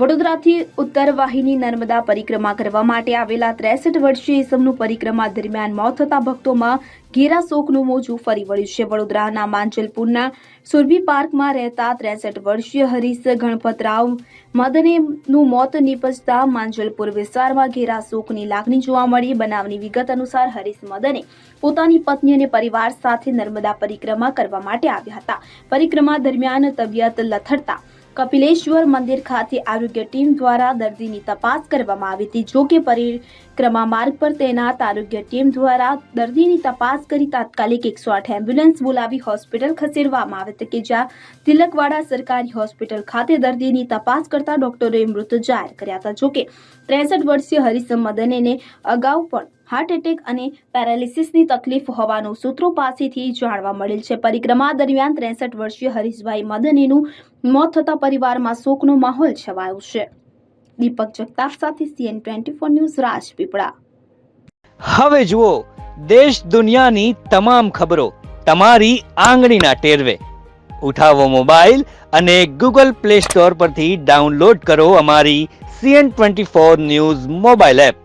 વડોદરાથી ઉત્તર વાહિની નર્મદા પરિક્રમા કરવા માટે આવેલા ત્રેસઠ વર્ષીય ઇસમનું પરિક્રમા દરમિયાન મોત થતા ભક્તોમાં ઘેરા શોકનું મોજું ફરી વળ્યું છે. વડોદરાના માંજલપુરના સુરભી પાર્કમાં રહેતા ત્રેસઠ વર્ષીય હરીશ ગણપતરાવ મદનેનું મોત નીપજતા માંજલપુર વિસ્તારમાં ઘેરા શોકની લાગણી જોવા મળી. બનાવની વિગત અનુસાર હરીશ મદને પોતાની પત્ની અને પરિવાર સાથે નર્મદા પરિક્રમા કરવા માટે આવ્યા હતા. પરિક્રમા દરમિયાન તબિયત લથડતા કપિલેશ્વર મંદિર ખાતે આરોગ્ય ટીમ દ્વારા દર્દીની તપાસ કરવામાં આવી હતી. જો કે પરિક્રમા માર્ગ પર તૈનાત આરોગ્ય ટીમ દ્વારા દર્દીની તપાસ કરી તાત્કાલિક એકસો આઠ એમ્બ્યુલન્સ બોલાવી હોસ્પિટલ ખસેડવામાં આવી હતી કે જ્યાં તિલકવાડા સરકારી હોસ્પિટલ ખાતે દર્દીની તપાસ કરતા ડોક્ટરોએ મૃત જાહેર કર્યા હતા. જો કે ત્રેસઠ વર્ષીય હરીશ મદનેને અગાઉ પણ હાર્ટ એટેક અને પેરાલિસિસની તકલીફ હોવાનું સૂત્રો પાસેથી જાણવા મળેલ છે. પરિક્રમા દરમિયાન ત્રેસઠ વર્ષીય હરીશભાઈ મદનીનું મોત થતા પરિવારમાં શોકનો માહોલ છવાયો છે. દીપક જગતાપ સાથે CN twenty four news Rajpipla. હવે જુઓ, દેશ દુનિયાની તમામ ખબરો તમારી આંગળીના ટેરવે. ઉઠાવો મોબાઈલ અને ગૂગલ પ્લે સ્ટોર પરથી ડાઉનલોડ કરો અમારી CN twenty four news mobile app.